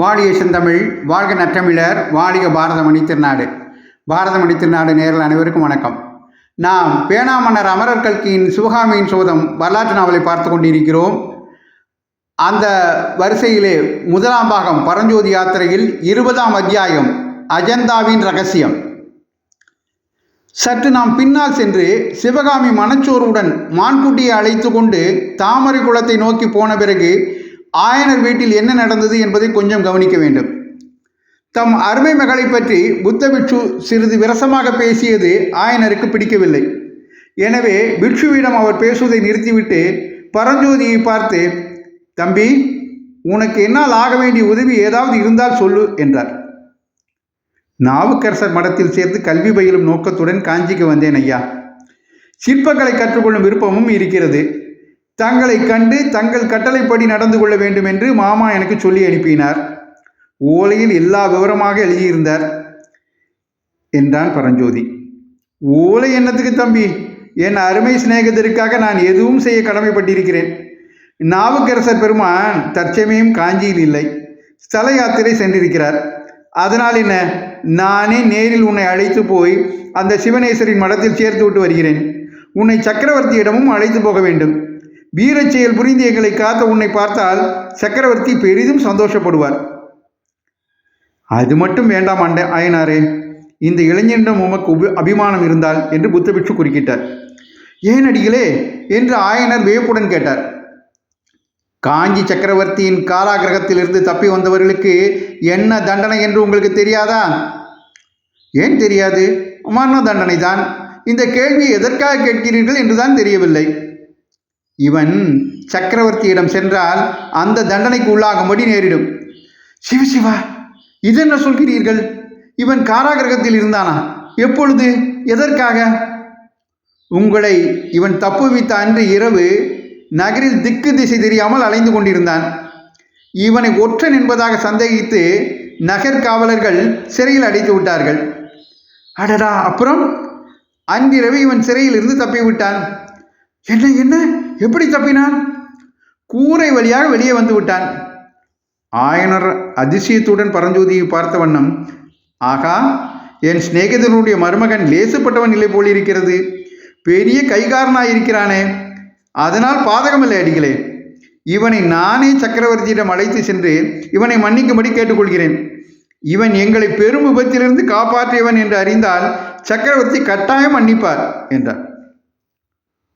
வாழிய செந்தமிழ் வாழ்க நற்றமிழர் வாழிக பாரதமணி திருநாடு. பாரதமணி திருநாடு நேரில் அனைவருக்கும் வணக்கம். நாம் பேனாமன்னர் அமரர் கல்கியின் சிவகாமியின் சோதம் வரலாற்று நாவலை பார்த்து கொண்டிருக்கிறோம். அந்த வரிசையிலே முதலாம் பாகம் பரஞ்சோதி யாத்திரையில் இருபதாம் அத்தியாயம் அஜந்தாவின் ரகசியம். சற்று நாம் பின்னால் சென்று சிவகாமி மனச்சோர்வுடன் மான்குட்டியை அழைத்து கொண்டு தாமரை குளத்தை நோக்கி போன பிறகு ஆயனர் வீட்டில் என்ன நடந்தது என்பதை கொஞ்சம் கவனிக்க வேண்டும். தம் அருமை மகளை பற்றி புத்த பிட்சு சிறிது விரசமாக பேசியது ஆயனருக்கு பிடிக்கவில்லை. எனவே பிட்சுவிடம் அவர் பேசுவதை நிறுத்திவிட்டு பரஞ்சோதியை பார்த்து தம்பி உனக்கு என்னால் ஆக வேண்டிய உதவி ஏதாவது இருந்தால் சொல்லு என்றார். நாவுக்கரசர் மடத்தில் சேர்ந்து கல்வி பயிலும் நோக்கத்துடன் காஞ்சிக்கு வந்தேன் ஐயா. சிற்பங்களை கற்றுக்கொள்ளும் விருப்பமும் இருக்கிறது. தங்களை கண்டு தங்கள் கட்டளைப்படி நடந்து கொள்ள வேண்டும் என்று மாமா எனக்கு சொல்லி அனுப்பினார். ஓலையில் எல்லா விவரமாக எழுதியிருந்தார் என்றான் பரஞ்சோதி. ஓலை என்னத்துக்கு தம்பி? என் அருமை சிநேகத்திற்காக நான் எதுவும் செய்ய கடமைப்பட்டிருக்கிறேன். நாவுக்கரசர் பெருமான் தற்சமயம் காஞ்சியில் இல்லை. ஸ்தல யாத்திரை சென்றிருக்கிறார். அதனால் என்ன? நானே நேரில் உன்னை அழைத்து போய் அந்த சிவனேஸ்வரின் மடத்தில் சேர்த்து விட்டு வருகிறேன். உன்னை சக்கரவர்த்தியிடமும் அழைத்து போக வேண்டும். வீரச் செயல் புரிந்து எங்களை காத்த உன்னை பார்த்தால் சக்கரவர்த்தி பெரிதும் சந்தோஷப்படுவார். அது மட்டும் வேண்டாம் அண்ட ஆயனாரே இந்த இளைஞனிடம் உமக்கு அபிமானம் இருந்தால் என்று புத்தபிட்சு குறுக்கிட்டார். ஏன் அடிகளே? என்று ஆயனர் வியப்புடன் கேட்டார். காஞ்சி சக்கரவர்த்தியின் காராகிரகத்திலிருந்து தப்பி வந்தவர்களுக்கு என்ன தண்டனை என்று உங்களுக்கு தெரியாதா? ஏன் தெரியாது? மரண தண்டனை தான் இந்த கேள்வி எதற்காக கேட்கிறீர்கள் என்றுதான் தெரியவில்லை. இவன் சக்கரவர்த்தியிடம் சென்றால் அந்த தண்டனைக்கு உள்ளாகும்படி நேரிடும். சிவ சிவா இதென்ன சொல்கிறீர்கள்? இவன் காராகிரகத்தில் இருந்தானா? எப்பொழுது? எதற்காக? உங்களை இவன் தப்புவித்த அன்று இரவு நகரில் திக்கு திசை தெரியாமல் அலைந்து கொண்டிருந்தான். இவனை ஒற்றன் என்பதாக சந்தேகித்து நகர் காவலர்கள் சிறையில் அடைத்து விட்டார்கள். அடடா அப்புறம்? அன்றிரவு இவன் சிறையில் இருந்து தப்பி விட்டான் என்ன என்ன? எப்படி தப்பினான்? கூரை வழியாக வெளியே வந்து விட்டான். ஆயனர் அதிசயத்துடன் பரஞ்சோதியை பார்த்த வண்ணம் ஆகா என் சிநேகிதனுடைய மருமகன் லேசுப்பட்டவன் இல்லை போலிருக்கிறது பெரிய கைகாரனாயிருக்கிறானே அதனால் பாதகமில்லை அடிகளே. இவனை நானே சக்கரவர்த்தியிடம் அழைத்து சென்று இவனை மன்னிக்கும்படி கேட்டுக்கொள்கிறேன். இவன் எங்களை பெரும் விபத்திலிருந்து காப்பாற்றியவன் என்று அறிந்தால் சக்கரவர்த்தி கட்டாயம் மன்னிப்பார் என்றார்.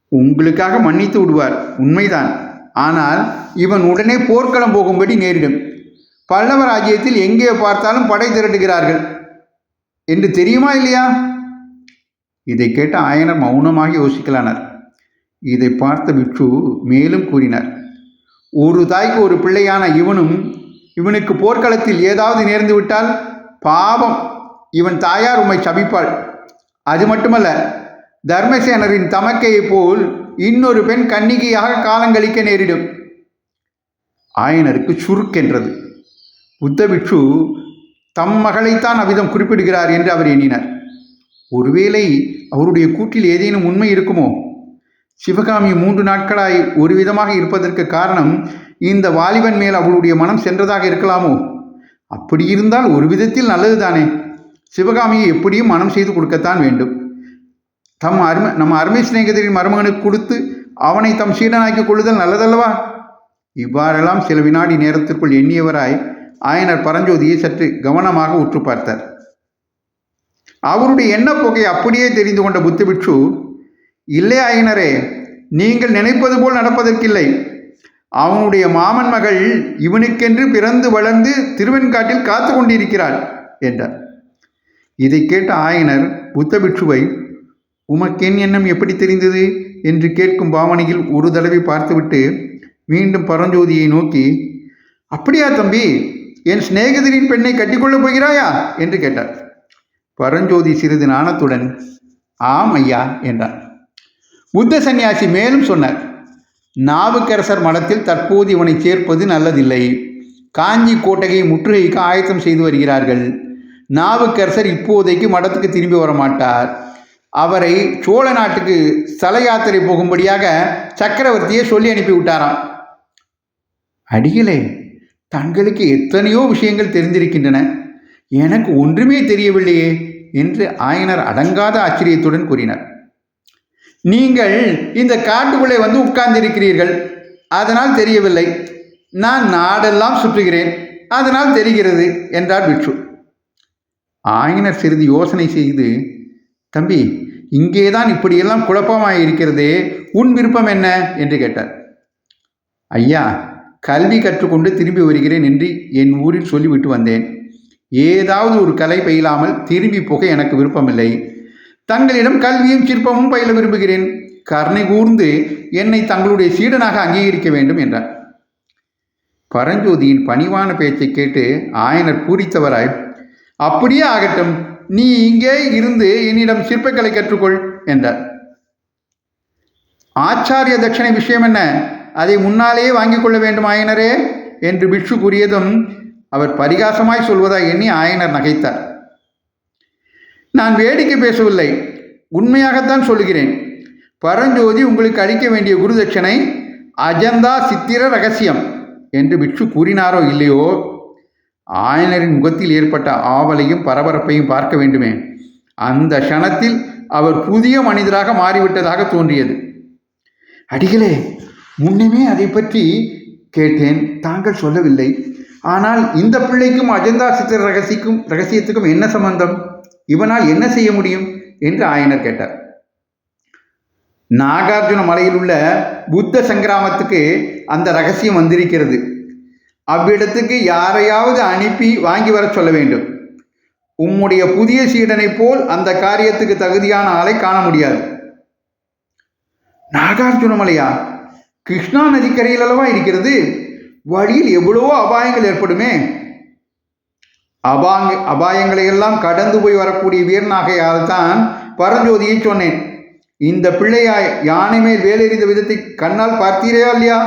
உங்களுக்காக மன்னித்து விடுவார். உண்மைதான். ஆனால் இவன் உடனே போர்க்களம் போகும்படி நேரிடும். பல்லவ ராஜ்யத்தில் எங்கே பார்த்தாலும் படை திரட்டுகிறார்கள். என்று தெரியுமா இல்லையா? இதை கேட்ட ஆயனர் மௌனமாக யோசிக்கலானார். இதை பார்த்த பிட்சு மேலும் கூறினார். ஒரு தாய்க்கு ஒரு பிள்ளையான இவனும் இவனுக்கு போர்க்களத்தில் ஏதாவது நேர்ந்து விட்டால் பாவம். இவன் தாயார் உம்மை சபிப்பாள். அது மட்டுமல்ல தர்மசேனரின் தமக்கையைப் போல் இன்னொரு பெண் கன்னிகையாக காலங்களிக்க நேரிடும். ஆயனருக்கு சுருக்கென்றது. புத்தபிட்சு தம் மகளைத்தான் அவ்விதம் குறிப்பிடுகிறார் என்று அவர் எண்ணினார். ஒருவேளை அவருடைய கூட்டில் ஏதேனும் உண்மை இருக்குமோ? சிவகாமி மூன்று நாட்களாய் ஒரு விதமாக இருப்பதற்கு காரணம் இந்த வாலிபன் மேல் அவளுடைய மனம் சென்றதாக இருக்கலாமோ? அப்படி இருந்தால் ஒரு விதத்தில் நல்லதுதானே? சிவகாமியை எப்படியும் மனம் செய்து கொடுக்கத்தான் வேண்டும். தம் அருமை நம்ம அருமை சிநேகிதரின் மருமகனுக்கு கொடுத்து அவனை தம் சீடனாக்கி கொள்ளுதல் நல்லதல்லவா? இவ்வாறெல்லாம் சில வினாடி நேரத்திற்குள் எண்ணியவராய் ஆயனர் பரஞ்சோதியை சற்று கவனமாக உற்று பார்த்தார். அவருடைய எண்ணப்போக்கை அப்படியே தெரிந்து கொண்ட புத்தபிட்சு இல்லை ஆயனரே நீங்கள் நினைப்பது போல் நடப்பதற்கில்லை. அவனுடைய மாமன் மகள் இவனுக்கென்று பிறந்து வளர்ந்து திருவெண்காட்டில் காத்து கொண்டிருக்கிறாள் என்றார். இதை கேட்ட ஆயனர் புத்தபிட்சுவை உமக்கென் எண்ணம் எப்படி தெரிந்தது? என்று கேட்கும் பாவனையில் ஒரு தடவை பார்த்துவிட்டு மீண்டும் பரஞ்சோதியை நோக்கி அப்படியா தம்பி என் சிநேகிதரின் பெண்ணை கட்டிக்கொள்ளப் போகிறாயா? என்று கேட்டார். பரஞ்சோதி சிறிது நாணத்துடன் ஆம் ஐயா என்றார். புத்த சந்நியாசி மேலும் சொன்னார் நாவுக்கரசர் மடத்தில் தற்போது இவனை சேர்ப்பது நல்லதில்லை. காஞ்சி கோட்டையை முற்றுகைக்கு ஆயத்தம் செய்து வருகிறார்கள். நாவுக்கரசர் இப்போதைக்கு மடத்துக்கு திரும்பி வரமாட்டார். அவரை சோழ நாட்டுக்கு ஸ்தல யாத்திரை போகும்படியாக சக்கரவர்த்தியை சொல்லி அனுப்பிவிட்டாராம் அடிகளே தங்களுக்கு எத்தனையோ விஷயங்கள் தெரிந்திருக்கின்றன. எனக்கு ஒன்றுமே தெரியவில்லையே என்று ஆயனர் அடங்காத ஆச்சரியத்துடன் கூறினார். நீங்கள் இந்த காட்டுக்குள்ளே வந்து உட்கார்ந்திருக்கிறீர்கள். அதனால் தெரியவில்லை. நான் நாடெல்லாம் சுற்றுகிறேன். அதனால் தெரிகிறது என்றார் பிட்சு ஆயனர் சிறிது யோசனை செய்து தம்பி இங்கேதான் இப்படியெல்லாம் குழப்பமாக இருக்கிறதே உன் விருப்பம் என்ன? என்று கேட்டார். ஐயா கல்வி கற்றுக்கொண்டு திரும்பி வருகிறேன் என்று என் ஊரில் சொல்லிவிட்டு வந்தேன். ஏதாவது ஒரு கலை பயிலாமல் திரும்பி போக எனக்கு விருப்பமில்லை. தங்களிடம் கல்வியும் சிற்பமும் பயில விரும்புகிறேன். கருணை கூர்ந்து என்னை தங்களுடைய சீடனாக அங்கீகரிக்க வேண்டும் என்றார். பரஞ்சோதியின் பணிவான பேச்சை கேட்டு ஆயனர் பூரித்தவராய் அப்படியே ஆகட்டும். நீ இங்கே இருந்து என்னிடம் சிற்பக்கலை கற்றுக்கொள் என்றார். ஆச்சாரிய தட்சணை விஷயம் என்ன? அதை முன்னாலேயே வாங்கிக் கொள்ள வேண்டும் ஆயனரே என்று பிட்சு கூறியதும் அவர் பரிகாசமாய் சொல்வதா எண்ணி ஆயனர் நகைத்தார். நான் வேடிக்கை பேசவில்லை உண்மையாகத்தான் சொல்கிறேன். பரஞ்சோதி உங்களுக்கு அளிக்க வேண்டிய குருதட்சணை அஜந்தா சித்திர ரகசியம் என்று பிட்சு கூறினாரோ இல்லையோ ஆயனரின் முகத்தில் ஏற்பட்ட ஆவலையும் பரபரப்பையும் பார்க்க வேண்டுமே. அந்த க்ஷணத்தில் அவர் புதிய மனிதராக மாறிவிட்டதாக தோன்றியது. அடிகளே முன்னமே அதை பற்றி கேட்டேன் தாங்கள் சொல்லவில்லை. ஆனால் இந்த பிள்ளைக்கும் அஜந்தா சித்திர ரகசிக்கும் ரகசியத்துக்கும் என்ன சம்பந்தம்? இவனால் என்ன செய்ய முடியும்? என்று ஆயனர் கேட்டார். நாகார்ஜுன மலையில் உள்ள புத்த சங்கிராமத்துக்கு அந்த ரகசியம் வந்திருக்கிறது. அவ்விடத்துக்கு யாரையாவது அனுப்பி வாங்கி வர சொல்ல வேண்டும். உம்முடைய புதிய சீடனைப் போல் அந்த காரியத்துக்கு தகுதியான ஆளை காண முடியாது. நாகார்ஜுனமலையா கிருஷ்ணா நதிக்கரையில் அளவா இருக்கிறது? வழியில் எவ்வளவோ அபாயங்கள் ஏற்படுமே. அபாங்க அபாயங்களை எல்லாம் கடந்து போய் வரக்கூடிய வீரனாகையால் தான் பரஞ்சோதியை சொன்னேன். இந்த பிள்ளையாய் யானை மேல் வேலெறிந்த விதத்தை கண்ணால் பார்த்தீரையா இல்லையா?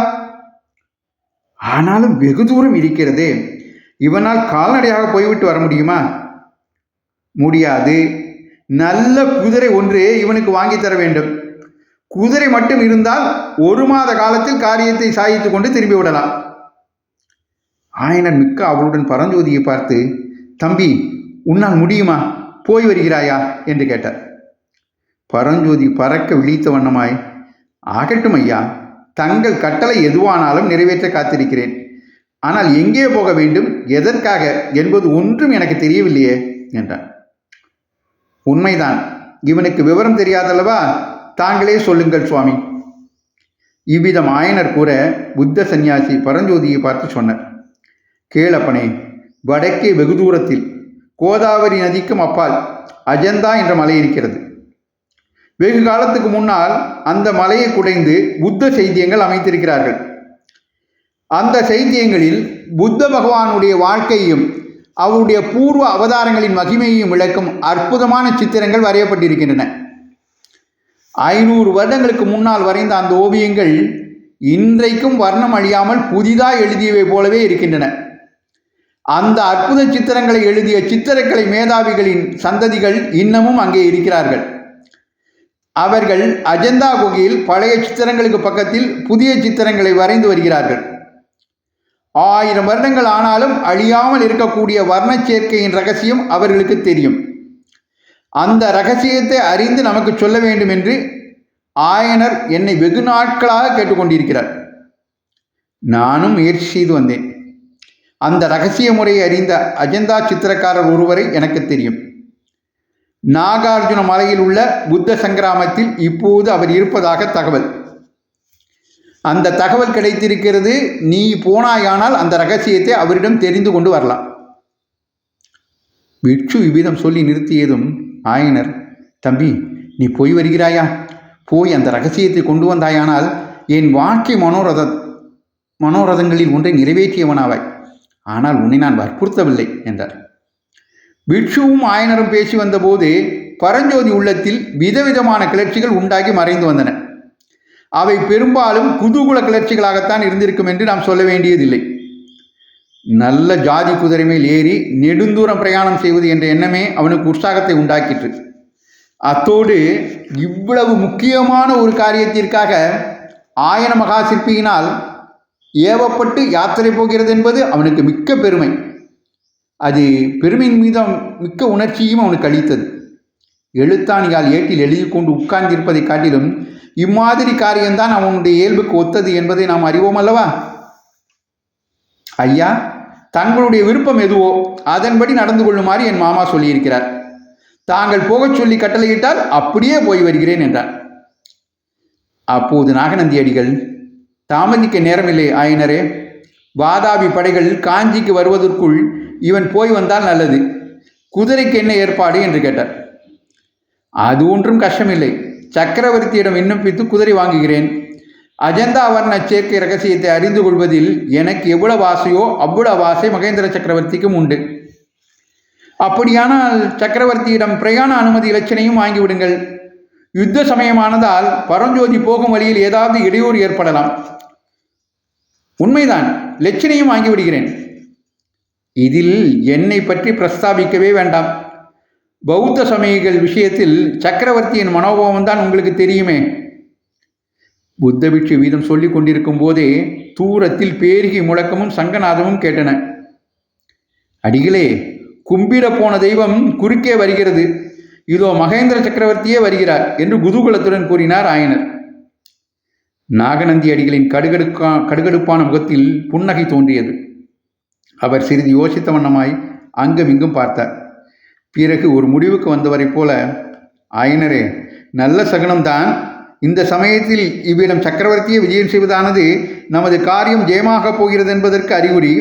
ஆனாலும் வெகு தூரம் இருக்கிறது. இவனால் கால்நடையாக போய்விட்டு வர முடியுமா? முடியாது. நல்ல குதிரை ஒன்று இவனுக்கு வாங்கி தர வேண்டும். குதிரை மட்டும் இருந்தால் ஒரு மாத காலத்தில் காரியத்தை சாய்த்து கொண்டு திரும்பி விடலாம். ஆயனர் மிக்க அவளுடன் பரஞ்சோதியை பார்த்து தம்பி உன்னால் முடியுமா? போய் வருகிறாயா? என்று கேட்டார். பரஞ்சோதி பறக்க விழித்த வண்ணமாய் ஆகட்டும் ஐயா தங்கள் கட்டளை எதுவானாலும் நிறைவேற்ற காத்திருக்கிறேன். ஆனால் எங்கே போக வேண்டும் எதற்காக என்பது ஒன்றும் எனக்கு தெரியவில்லையே என்றான். உண்மைதான் இவனுக்கு விவரம் தெரியாதல்லவா? தாங்களே சொல்லுங்கள் சுவாமி. இவ்விதம் ஆயனர் கூற புத்த சந்நியாசி பரஞ்சோதியை பார்த்து சொன்னார். கேளப்பனே வடக்கே வெகு தூரத்தில் கோதாவரி நதிக்கும் அப்பால் அஜந்தா என்ற மலை இருக்கிறது. வெகு காலத்துக்கு முன்னால் அந்த மலையை குடைந்து புத்த செய்தியங்கள் அமைத்திருக்கிறார்கள். அந்த செய்தியங்களில் புத்த பகவானுடைய வாழ்க்கையும் அவருடைய பூர்வ அவதாரங்களின் மகிமையையும் விளக்கும் அற்புதமான சித்திரங்கள் வரையப்பட்டிருக்கின்றன. ஐநூறு வருடங்களுக்கு முன்னால் வரைந்த அந்த ஓவியங்கள் இன்றைக்கும் வர்ணம் அழியாமல் புதிதாக எழுதியவை போலவே இருக்கின்றன. அந்த அற்புத சித்திரங்களை எழுதிய சித்திரக்கலை மேதாவிகளின் சந்ததிகள் இன்னமும் அங்கே இருக்கிறார்கள். அவர்கள் அஜந்தா குகையில் பழைய சித்திரங்களுக்கு பக்கத்தில் புதிய சித்திரங்களை வரைந்து வருகிறார்கள். ஆயிரம் வருடங்கள் ஆனாலும் அழியாமல் இருக்கக்கூடிய வர்ண சேர்க்கையின் ரகசியம் அவர்களுக்கு தெரியும். அந்த ரகசியத்தை அறிந்து நமக்கு சொல்ல வேண்டும் என்று ஆயனர் என்னை வெகு நாட்களாக கேட்டுக்கொண்டிருக்கிறார். நானும் முயற்சி செய்து வந்தேன். அந்த ரகசிய முறையை அறிந்த அஜந்தா சித்திரக்காரர் ஒருவரை எனக்கு தெரியும். நாகார்ஜுன மலையில் உள்ள புத்த சங்கிராமத்தில் இப்போது அவர் இருப்பதாக தகவல். அந்த தகவல் கிடைத்திருக்கிறது நீ போனாயானால் அந்த ரகசியத்தை அவரிடம் தெரிந்து கொண்டு வரலாம். விட்சு இவ்விதம் சொல்லி நிறுத்தியதும் ஆயனர் தம்பி நீ போய் வருகிறாயா? போய் அந்த ரகசியத்தை கொண்டு வந்தாயானால் என் வாழ்க்கை மனோரத மனோரதங்களில் ஒன்றை நிறைவேற்றியவனாவாய். ஆனால் உன்னை நான் வற்புறுத்தவில்லை என்றார். பிக்ஷுவும் ஆயனரும் பேசி வந்தபோது பரஞ்சோதி உள்ளத்தில் விதவிதமான கிளர்ச்சிகள் உண்டாகி மறைந்து வந்தன. அவை பெரும்பாலும் குதூகுல கிளர்ச்சிகளாகத்தான் இருந்திருக்கும் என்று நாம் சொல்ல வேண்டியதில்லை. நல்ல ஜாதி குதிரை மேல் ஏறி நெடுந்தூரம் பிரயாணம் செய்வது என்ற எண்ணமே அவனுக்கு உற்சாகத்தை உண்டாக்கிற்று. அத்தோடு இவ்வளவு முக்கியமான ஒரு காரியத்திற்காக ஆயன மகா சிற்பியினால் ஏவப்பட்டு யாத்திரை போகிறது என்பது அவனுக்கு மிக்க பெருமை. அது பெருமையின் மீது மிக்க உணர்ச்சியும் அவனுக்கு அளித்தது. எழுத்தாணியால் ஏட்டில் எழுதி கொண்டு உட்கார்ந்திருப்பதை காட்டிலும் இம்மாதிரி காரியம்தான் அவனுடைய இயல்புக்கு ஒத்தது என்பதை நாம் அறிவோம் அல்லவா? ஐயா தங்களுடைய விருப்பம் எதுவோ அதன்படி நடந்து கொள்ளுமாறு என் மாமா சொல்லியிருக்கிறார். தாங்கள் போகச் சொல்லி கட்டளையிட்டால் அப்படியே போய் வருகிறேன் என்றார். அப்போது நாகநந்தி அடிகள் தாமதிக்க நேரமில்லை ஆயனரே. வாதாபி படைகள் காஞ்சிக்கு வருவதற்குள் இவன் போய் வந்தால் நல்லது. குதிரைக்கு என்ன ஏற்பாடு என்று கேட்டார். அது ஒன்றும் கஷ்டமில்லை. சக்கரவர்த்தியிடம் விண்ணப்பித்து குதிரை வாங்குகிறேன். அஜந்தா வர்ண சேர்க்கை ரகசியத்தை அறிந்து கொள்வதில் எனக்கு எவ்வளவு ஆசையோ அவ்வளவு ஆசை மகேந்திர சக்கரவர்த்திக்கும் உண்டு. அப்படியானால் சக்கரவர்த்தியிடம் பிரயாண அனுமதி இலச்சினையும் வாங்கிவிடுங்கள் யுத்த சமயமானதால் பரஞ்சோதி போகும் வழியில் ஏதாவது இடையூறு ஏற்படலாம். உண்மைதான். லட்சணையும் வாங்கிவிடுகிறேன் இதில் என்னை பற்றி பிரஸ்தாபிக்கவே வேண்டாம். பௌத்த சமயங்கள் விஷயத்தில் சக்கரவர்த்தியின் மனோபாவம் தான் உங்களுக்கு தெரியுமே. புத்த பிட்சு வீதம் சொல்லிக் கொண்டிருக்கும் போதே தூரத்தில் பேருகி முழக்கமும் சங்கநாதமும் கேட்டன. அடிகளே கும்பிட போன தெய்வம் குறுக்கே வருகிறது. இதோ மகேந்திர சக்கரவர்த்தியே வருகிறார் என்று குதூகலத்துடன் கூறினார் ஆயனர். நாகநந்தி அடிகளின் கடுகடுக்கா கடுகடுப்பான முகத்தில் புன்னகை தோன்றியது. அவர் சிறிது யோசித்த வண்ணமாய் அங்கும் இங்கும் பார்த்தார். பிறகு ஒரு முடிவுக்கு வந்தவரைப் போல ஆயனரே நல்ல சகுனம்தான் இந்த சமயத்தில் இவ்விடம் சக்கரவர்த்தியை விஜயம் செய்வதானது நமது காரியம் ஜெயமாகப் போகிறது என்பதற்கு அறிகுறி.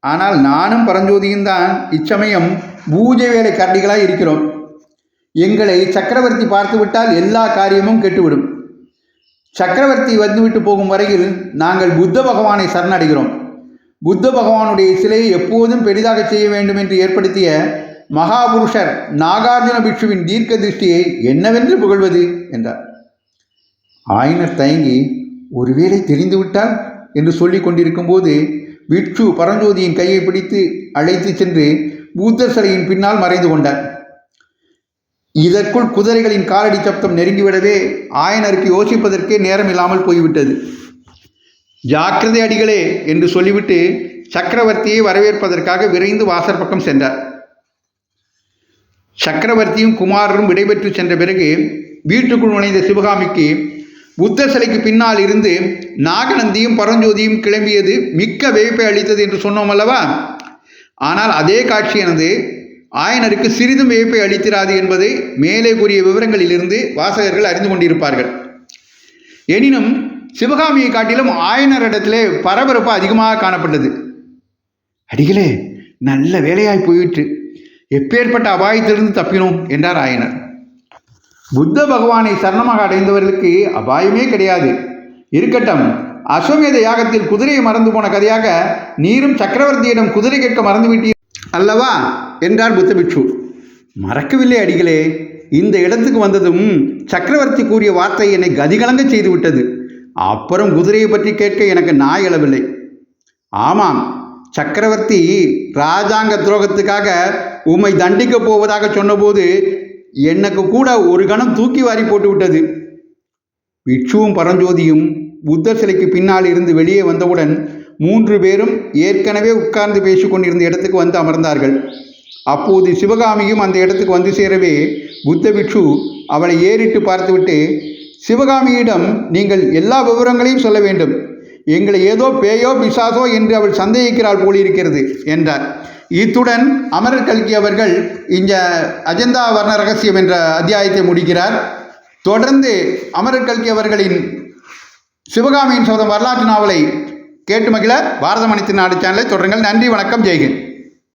ஆனால் நானும் பரஞ்சோதியும் தான் இச்சமயம் பூஜை வேலை கரடிகளாய் இருக்கிறோம். எங்களை சக்கரவர்த்தி பார்த்துவிட்டால் எல்லா காரியமும் கெட்டுவிடும். சக்கரவர்த்தி வந்துவிட்டு போகும் வரையில் நாங்கள் புத்த பகவானை சரணடைகிறோம். புத்த பகவானுடைய சிலையை எப்போதும் பெரிதாக செய்ய வேண்டும் என்று ஏற்படுத்திய மகாபுருஷர் நாகார்ஜுன பிக்ஷுவின் தீர்க்க திருஷ்டியை என்னவென்று புகழ்வது என்றார். ஆயனர் தயங்கி ஒருவேளை தெரிந்துவிட்டால் என்று சொல்லிக் கொண்டிருக்கும் போது பிக்ஷு பரஞ்சோதியின் கையை பிடித்து அழைத்து சென்று பூத்தர் சிலையின் பின்னால் மறைந்து கொண்டார். இதற்குள் குதிரைகளின் காலடி சப்தம் நெருங்கிவிடவே ஆயனருக்கு யோசிப்பதற்கே நேரம் இல்லாமல் போய்விட்டது. ஜாக்கிரதை அடிகளே என்று சொல்லிவிட்டு சக்கரவர்த்தியை வரவேற்பதற்காக விரைந்து வாசற் பக்கம் சென்றார். சக்கரவர்த்தியும் குமாரரும் விடைபெற்று சென்ற பிறகு வீட்டுக்குள் நுழைந்த சிவகாமிக்கு புத்தர் சிலைக்கு பின்னால் இருந்து நாகநந்தியும் பரஞ்சோதியும் கிளம்பியது மிக்க வேப்பை அளித்தது என்று சொன்னோம் அல்லவா? ஆனால் அதே காட்சியானது ஆயனருக்கு சிறிதும் வேப்பை அளித்திராது என்பதை மேலே கூறிய விவரங்களிலிருந்து வாசகர்கள் அறிந்து கொண்டிருப்பார்கள். எனினும் சிவகாமியை காட்டிலும் ஆயனரிடத்திலே பரபரப்பு அதிகமாக காணப்பட்டது. அடிகளே நல்ல வேலையாய் போயிற்று. எப்பேற்பட்ட அபாயத்திலிருந்து தப்பினோம் என்றார் ஆயனர். புத்த பகவானை சரணமாக அடைந்தவர்களுக்கு அபாயமே கிடையாது. இருக்கட்டும் அஸ்வமேத யாகத்தில் குதிரையை மறந்து போன கதையாக நீரும் சக்கரவர்த்தியிடம் குதிரை கேட்க மறந்துவிட்டீர் அல்லவா என்றார் புத்த பிட்சு மறக்கவில்லை அடிகளே இந்த இடத்துக்கு வந்ததும் சக்கரவர்த்தி கூறிய வார்த்தை என்னை கதிகலங்க செய்து விட்டது அப்புறம் குதிரையை பற்றி கேட்க எனக்கு நாய் எழவில்லை. ஆமாம் சக்கரவர்த்தி ராஜாங்க துரோகத்துக்காக உம்மை தண்டிக்கப் போவதாக சொன்னபோது எனக்கு கூட ஒரு கணம் தூக்கி வாரி போட்டு விட்டது. பிட்சுவும் பரஞ்சோதியும் புத்தர் சிலைக்கு பின்னால் இருந்து வெளியே வந்தவுடன் மூன்று பேரும் ஏற்கனவே உட்கார்ந்து பேசிக்கொண்டிருந்த இடத்துக்கு வந்து அமர்ந்தார்கள். அப்போது சிவகாமியும் அந்த இடத்துக்கு வந்து சேரவே புத்த பிட்சு அவளை ஏறிட்டு பார்த்துவிட்டு சிவகாமியிடம் நீங்கள் எல்லா விவரங்களையும் சொல்ல வேண்டும். எங்களை ஏதோ பேயோ பிசாசோ என்று அவள் சந்தேகிக்கிறாள் போலிருக்கிறது என்றார். இத்துடன் அமரர் கல்கி அவர்கள் இந்த அஜந்தா வர்ண ரகசியம் என்ற அத்தியாயத்தை முடிக்கிறார். தொடர்ந்து அமரர் கல்கி அவர்களின் சிவகாமியின் சோதம் வரலாற்று நாவலை கேட்டு மகிழ பாரத மணித்தின் நாடு சேனலை தொடருங்கள். நன்றி வணக்கம் ஜெய்கின்